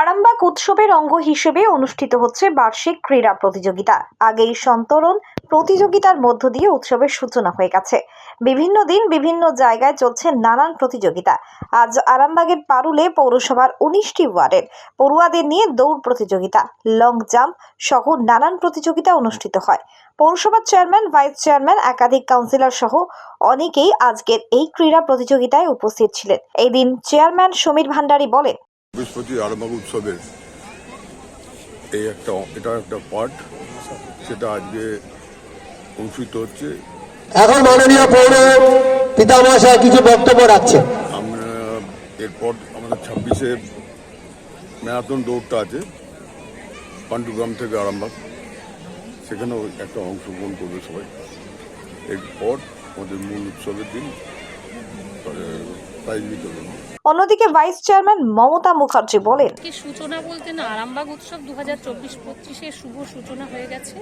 আরামবাগ উৎসবের অঙ্গ হিসেবে অনুষ্ঠিত হচ্ছে বার্ষিক ক্রীড়া প্রতিযোগিতা। আগেই সন্তরণ প্রতিযোগিতার মধ্য দিয়ে উৎসবের সূচনা হয়ে গেছে। বিভিন্ন দিন বিভিন্ন জায়গায় চলছে নানান প্রতিযোগিতা। আজ আরামবাগের পারুলে পৌরসভার উনিশটি ওয়ার্ডের পড়ুয়াদের নিয়ে দৌড় প্রতিযোগিতা। লং জাম্প সহ নানান প্রতিযোগিতা অনুষ্ঠিত হয়। পৌরসভার চেয়ারম্যান, ভাইস চেয়ারম্যান, একাধিক কাউন্সিলর সহ অনেকেই আজকের এই ক্রীড়া প্রতিযোগিতায় উপস্থিত ছিলেন। এই দিন চেয়ারম্যান সমীর ভান্ডারী বলেন বৃহস্পতি আরামবাগ উৎসবের এই একটা এটা একটা পার্ট সেটা আজকে অনুষ্ঠিত হচ্ছে। এখন মাননীয় পৌর পিতামহাশয় কিছু বক্তব্য রাখছেন। আমরা এরপর আমাদের ছাব্বিশে ম্যারাথন দৌড়টা আছে পান্ডুগ্রাম থেকে আরামবাগ সেখানেও একটা অংশগ্রহণ করবে সবাই। এরপর আমাদের মূল উৎসবের দিন প্রাইজ বিতরণ। অন্যদিকে ভাইস চেয়ারম্যান মমতা মুখার্জি বলেন কি সূচনা বলতে না, আরামবাগ উৎসব দু হাজার চব্বিশ পঁচিশের শুভ সূচনা হয়ে গেছে।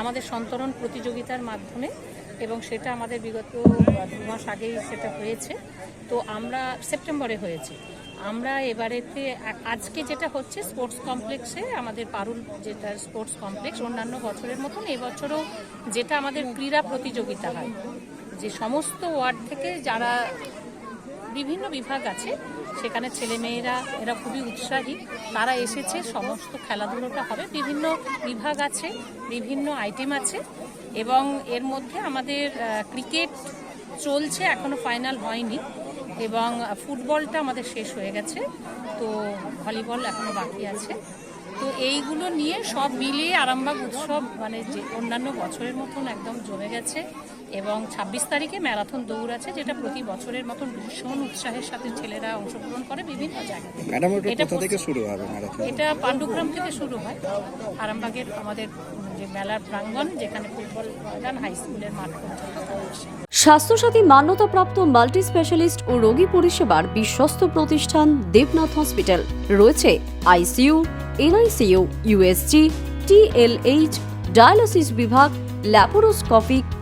আমাদের সন্তরণ প্রতিযোগিতার মাধ্যমে এবং সেটা আমাদের বিগত দু মাস আগেই সেটা হয়েছে। তো আমরা সেপ্টেম্বরে হয়েছে। আমরা এবারেতে আজকে যেটা হচ্ছে স্পোর্টস কমপ্লেক্সে আমাদের পারুল যেটা স্পোর্টস কমপ্লেক্স অন্যান্য বছরের মতন এবছরও যেটা আমাদের ক্রীড়া প্রতিযোগিতা হয়। যে সমস্ত ওয়ার্ড থেকে যারা বিভিন্ন বিভাগ আছে। সেখানে ছেলেমেয়েরা, এরা খুবই উৎসাহী। তারা এসেছে, সমস্ত খেলাধুলোটা হবে। বিভিন্ন বিভাগ আছে, বিভিন্ন আইটেম আছে এবং এর মধ্যে আমাদের ক্রিকেট চলছে, এখনও ফাইনাল হয়নি এবং ফুটবলটা আমাদের শেষ হয়ে গেছে। তো ভলিবল এখনও বাকি আছে। তো এইগুলো নিয়ে সব মিলিয়ে আরামবাগ উৎসব মানে যে অন্যান্য বছরের মতন একদম জমে গেছে। এবং ছাব্বিশ তারিখে ম্যারাথন দৌড় আছে যেটা প্রতি বছরের মতন ভীষণ উৎসাহের সাথে ছেলেরা অংশগ্রহণ করে বিভিন্ন জায়গায়। এটা থেকে শুরু হবে এটা পাণ্ডুগ্রাম থেকে শুরু হয়। আরামবাগের আমাদের যে মেলার প্রাঙ্গণ যেখানে ফুটবল ময়দান হাই স্কুলের মাঠ পর্যন্ত স্বাস্থ্যসাথী মান্যতাপ্রাপ্ত মাল্টি স্পেশালিস্ট ও রোগী পরিষেবার বিশ্বস্ত প্রতিষ্ঠান দেবনাথ হসপিটাল। রয়েছে ICU NICU USG TLH dialysis বিভাগ ল্যাপারোস্কোপিক